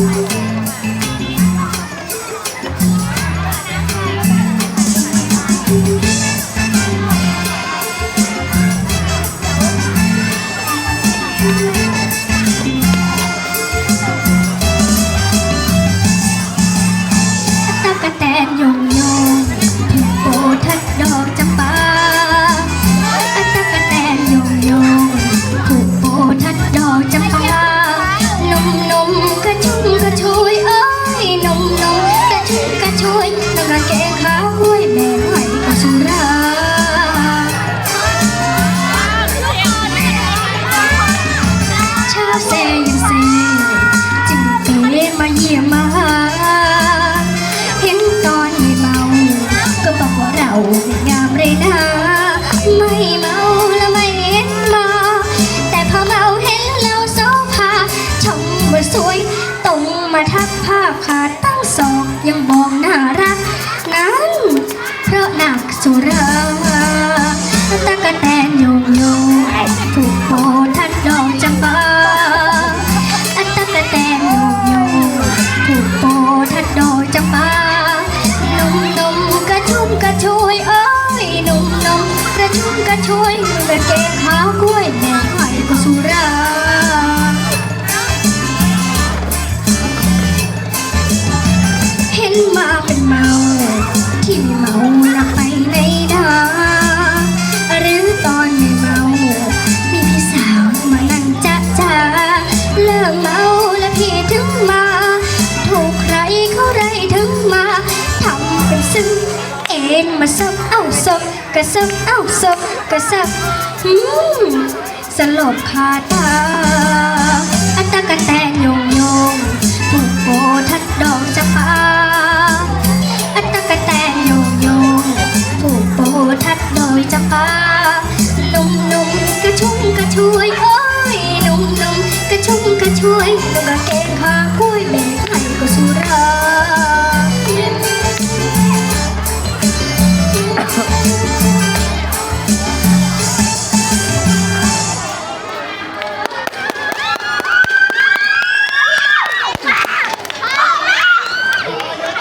ต มาเยี่ยมมาหาเห็นตอนไม่เมา ก็บอกว่าเราไม่งามเลยนะไม่เมาแล้วไม่เห็นมา แต่พอเมาเห็นเราโซภาชมว่าสวยตรงมาทักภาพขาดตั้งศอกยังบอกน่ารัก วยกระเกงขาวกล้วยแม่ไข่ก็สุราเห็นมาเป็นเมา ที่ไม่เมาละไปในดาหรือตอนไม่เมา มีพี่สาวมานั่งจ้าจ้าเลิกเมาแล้วพี่ถึงมา ถูกใครเขาไรถึงมาทำเป็นซึ้งเอ็นมาซับเอาซบกระซับเอาซบกระซับ สลบคาตาอัตตะกะแตนโยงโยงถูกโบทัดดอกจะปาอัตตะกะแตนโยงโยงถูกโบทัดโดยจำปานุ่มนุ่มกระชุ่มกระชวยโอ้ยนุ่มนุ่มกระชุ่มกระชวยนุ่งกางเกงขาว